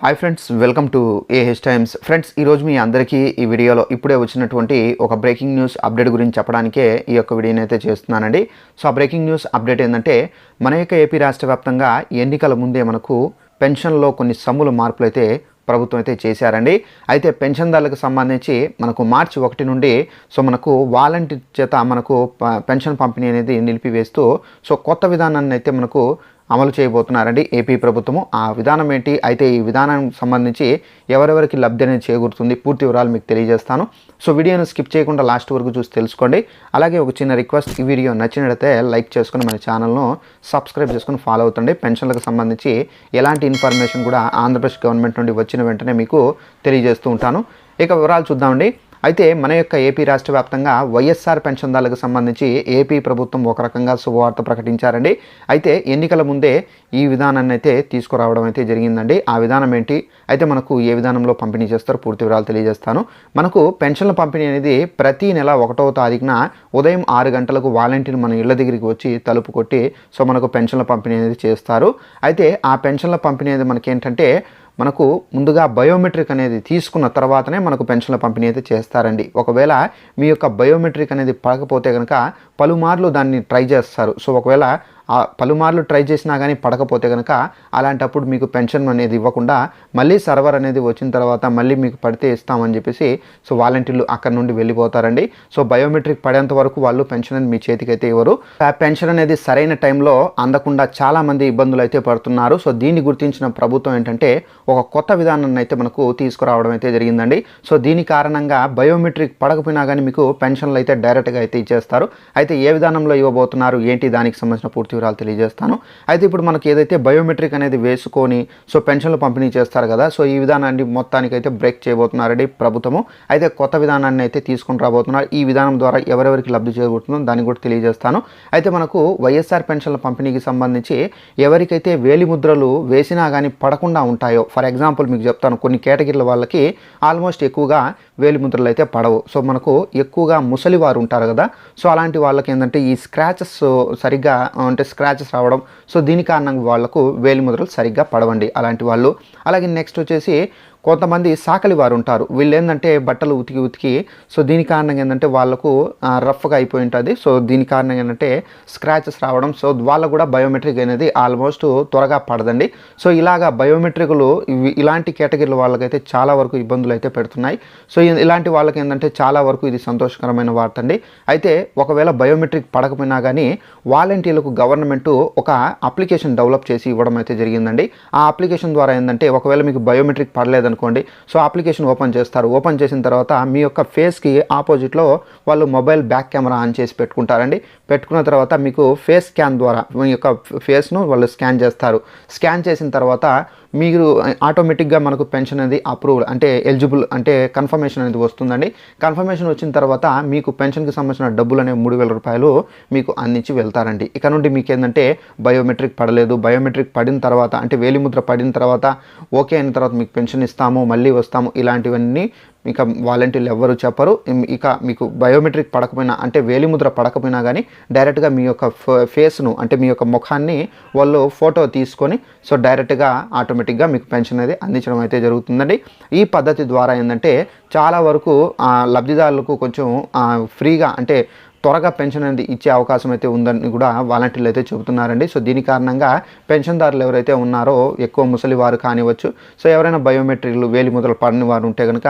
Hi friends welcome to A H times friends ఈరోజు మీ అందరికీ ఈ వీడియోలో ఇప్పుడే వచ్చినటువంటి ఒక బ్రేకింగ్ న్యూస్ అప్డేట్ గురించి చెప్పడానికే ఈ యొక్క వీడియోని అయితే చేస్తున్నానండి. సో ఆ బ్రేకింగ్ న్యూస్ అప్డేట్ ఏంటంటే మన యొక్క ఏపీ రాష్ట్ర వ్యాప్తంగా ఎన్నికల ముందే మనకు పెన్షన్లో కొన్ని సమ్ముల మార్పులు అయితే ప్రభుత్వం అయితే చేశారండి. అయితే పెన్షన్దారులకు సంబంధించి మనకు మార్చి ఒకటి నుండి సో మనకు వాలంటీర్ చేత మనకు ప- పెన్షన్ పంపిణీ అనేది నిలిపివేస్తూ సో కొత్త విధానాన్ని అయితే మనకు అమలు చేయబోతున్నారండి ఏపీ ప్రభుత్వము. ఆ విధానం ఏంటి? అయితే ఈ విధానం సంబంధించి ఎవరెవరికి లబ్ధి అనేది చేకూరుతుంది? పూర్తి వివరాలు మీకు తెలియజేస్తాను. సో వీడియోను స్కిప్ చేయకుండా లాస్ట్ వరకు చూసి తెలుసుకోండి. అలాగే ఒక చిన్న రిక్వెస్ట్ ఈ వీడియో నచ్చినట్లయితే లైక్ చేసుకుని మన ఛానల్ను సబ్స్క్రైబ్ చేసుకుని ఫాలో అవుతుండే. పెన్షన్లకు సంబంధించి ఎలాంటి ఇన్ఫర్మేషన్ కూడా ఆంధ్రప్రదేశ్ గవర్నమెంట్ నుండి వచ్చిన వెంటనే మీకు తెలియజేస్తూ ఉంటాను. ఇక వివరాలు చూద్దామండి. అయితే మన యొక్క ఏపీ రాష్ట్ర వ్యాప్తంగా వైఎస్ఆర్ పెన్షన్దారులకు సంబంధించి ఏపీ ప్రభుత్వం ఒక రకంగా శుభవార్త ప్రకటించారండి. అయితే ఎన్నికల ముందే ఈ విధానాన్ని అయితే తీసుకురావడం అయితే జరిగిందండి. ఆ విధానం ఏంటి? అయితే మనకు ఏ విధానంలో పంపిణీ చేస్తారో పూర్తి వివరాలు తెలియజేస్తాను. మనకు పెన్షన్ల పంపిణీ అనేది ప్రతి నెల ఒకటవ తారీఖున ఉదయం ఆరు గంటలకు వాలంటీర్ మన ఇళ్ళ దగ్గరికి వచ్చి తలుపు కొట్టి సో మనకు పెన్షన్ల పంపిణీ అనేది చేస్తారు. అయితే ఆ పెన్షన్ల పంపిణీ అనేది మనకి ఏంటంటే మనకు ముందుగా బయోమెట్రిక్ అనేది తీసుకున్న తర్వాతనే మనకు పెన్షన్ల పంపిణీ అయితే చేస్తారండి. ఒకవేళ మీ యొక్క బయోమెట్రిక్ అనేది పడకపోతే కనుక పలుమార్లు దాన్ని ట్రై చేస్తారు. సో ఒకవేళ ఆ పలుమార్లు ట్రై చేసినా కానీ పడకపోతే కనుక అలాంటప్పుడు మీకు పెన్షన్ అనేది ఇవ్వకుండా మళ్ళీ సర్వర్ అనేది వచ్చిన తర్వాత మళ్ళీ మీకు పడితే ఇస్తామని చెప్పేసి సో వాలంటీర్లు అక్కడ నుండి వెళ్ళిపోతారండి. సో బయోమెట్రిక్ పడేంత వరకు వాళ్ళు పెన్షన్ అనేది మీ చేతికి అయితే ఇవ్వరు. ఆ పెన్షన్ అనేది సరైన టైంలో అందకుండా చాలా మంది ఇబ్బందులు అయితే పడుతున్నారు. సో దీన్ని గుర్తించిన ప్రభుత్వం ఏంటంటే ఒక కొత్త విధానాన్ని అయితే మనకు తీసుకురావడం అయితే జరిగిందండి. సో దీని కారణంగా బయోమెట్రిక్ పడకపోయినా కానీ మీకు పెన్షన్లు అయితే డైరెక్ట్గా అయితే ఇచ్చేస్తారు. అయితే ఏ విధానంలో ఇవ్వబోతున్నారు? ఏంటి? దానికి సంబంధించిన పూర్తి వివరాలు తెలియజేస్తాను. అయితే ఇప్పుడు మనకి ఏదైతే బయోమెట్రిక్ అనేది వేసుకొని సో పెన్షన్లు పంపిణీ చేస్తారు కదా సో ఈ విధానాన్ని మొత్తానికి అయితే బ్రేక్ చేయబోతున్నారండి ప్రభుత్వము. అయితే కొత్త విధానాన్ని అయితే తీసుకుని రాబోతున్నారు. ఈ విధానం ద్వారా ఎవరెవరికి లబ్ధి చేయబోతుందో దాన్ని కూడా తెలియజేస్తాను. అయితే మనకు వైఎస్ఆర్ పెన్షన్ల పంపిణీకి సంబంధించి ఎవరికైతే వేలి ముద్రలు వేసినా కానీ పడకుండా ఉంటాయో ఫర్ ఎగ్జాంపుల్ మీకు చెప్తాను కొన్ని కేటగిరీల వాళ్ళకి ఆల్మోస్ట్ ఎక్కువగా వేలి ముద్రలు అయితే పడవు. సో మనకు ఎక్కువగా ముసలి వారు ఉంటారు కదా సో అలాంటి వాళ్ళకి ఏంటంటే ఈ స్క్రాచెస్ సరిగ్గా అంటే స్క్రాచెస్ రావడం. సో దీని కారణంగా వాళ్ళకు వేలి ముద్రలు సరిగ్గా పడవండి. అలాంటి వాళ్ళు. అలాగే నెక్స్ట్ వచ్చేసి కొంతమంది సాకలి వారు ఉంటారు వీళ్ళు ఏంటంటే బట్టలు ఉతికి ఉతికి సో దీని కారణంగా ఏంటంటే వాళ్ళకు రఫ్గా అయిపోయి ఉంటుంది. సో దీని కారణంగా ఏంటంటే స్క్రాచెస్ రావడం సో వాళ్ళకు కూడా బయోమెట్రిక్ అనేది ఆల్మోస్ట్ త్వరగా పడదండి. సో ఇలాగా బయోమెట్రిక్లు ఇలాంటి కేటగిరీల వాళ్ళకైతే చాలా వరకు ఇబ్బందులు అయితే పెడుతున్నాయి. సో ఇలాంటి వాళ్ళకి ఏంటంటే చాలా వరకు ఇది సంతోషకరమైన వార్త అండి అయితే ఒకవేళ బయోమెట్రిక్ పడకపోయినా కానీ వాలంటీర్లకు గవర్నమెంట్ ఒక అప్లికేషన్ డెవలప్ చేసి ఇవ్వడం అయితే జరిగిందండి. ఆ అప్లికేషన్ ద్వారా ఏంటంటే ఒకవేళ మీకు బయోమెట్రిక్ పడలేదు అనుకోండి సో అప్లికేషన్ ఓపెన్ చేస్తారు. ఓపెన్ చేసిన తర్వాత మీ యొక్క ఫేస్కి ఆపోజిట్లో వాళ్ళు మొబైల్ బ్యాక్ కెమెరా ఆన్ చేసి పెట్టుకుంటారండి. పెట్టుకున్న తర్వాత మీకు ఫేస్ స్కాన్ ద్వారా మీ యొక్క ఫేస్ను వాళ్ళు స్కాన్ చేస్తారు. స్కాన్ చేసిన తర్వాత మీరు ఆటోమేటిక్గా మనకు పెన్షన్ అనేది అప్రూవల్ అంటే ఎలిజిబుల్ అంటే కన్ఫర్మేషన్ అనేది వస్తుందండి. కన్ఫర్మేషన్ వచ్చిన తర్వాత మీకు పెన్షన్కి సంబంధించిన డబ్బులు అనేవి మూడు వేల రూపాయలు మీకు అందించి వెళ్తారండి. ఇక నుండి మీకు ఏంటంటే బయోమెట్రిక్ పడలేదు. బయోమెట్రిక్ పడిన తర్వాత అంటే వేలిముద్ర పడిన తర్వాత ఓకే అయిన తర్వాత మీకు పెన్షన్ ఇస్తాము మళ్ళీ వస్తాము ఇలాంటివన్నీ ఇక వాలంటీర్లు ఎవ్వరు చెప్పరు. ఇక మీకు బయోమెట్రిక్ పడకపోయినా అంటే వేలిముద్ర పడకపోయినా కానీ డైరెక్ట్గా మీ యొక్క ఫేస్ను అంటే మీ యొక్క ముఖాన్ని వాళ్ళు ఫోటో తీసుకొని సో డైరెక్ట్గా ఆటోమేటిక్గా మీకు పెన్షన్ అనేది అందించడం అయితే జరుగుతుందండి. ఈ పద్ధతి ద్వారా ఏంటంటే చాలా వరకు లబ్ధిదారులకు కొంచెం ఫ్రీగా అంటే త్వరగా పెన్షన్ అనేది ఇచ్చే అవకాశం అయితే ఉందని కూడా వాలంటీర్లు అయితే చెబుతున్నారండి. సో దీని కారణంగా పెన్షన్దారులు ఎవరైతే ఉన్నారో ఎక్కువ ముసలి వారు కానివ్వచ్చు సో ఎవరైనా బయోమెట్రిక్లు వేలి మొదలు పడని వారు ఉంటే కనుక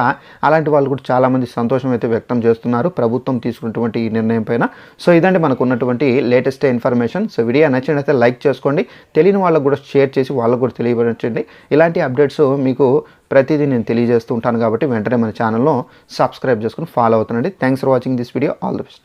అలాంటి వాళ్ళు కూడా చాలామంది సంతోషం అయితే వ్యక్తం చేస్తున్నారు ప్రభుత్వం తీసుకున్నటువంటి ఈ నిర్ణయం పైన. సో ఇదండి మనకు ఉన్నటువంటి లేటెస్ట్ ఇన్ఫర్మేషన్. సో వీడియో నచ్చినట్లయితే లైక్ చేసుకోండి. తెలియని వాళ్ళకు కూడా షేర్ చేసి వాళ్ళకు కూడా తెలియపరచండి. ఇలాంటి అప్డేట్స్ మీకు ప్రతిదీ నేను తెలియజేస్తూ ఉంటాను కాబట్టి వెంటనే మన ఛానల్లో సబ్స్క్రైబ్ చేసుకుని ఫాలో అవుతానండి thanks for watching this video. All the best.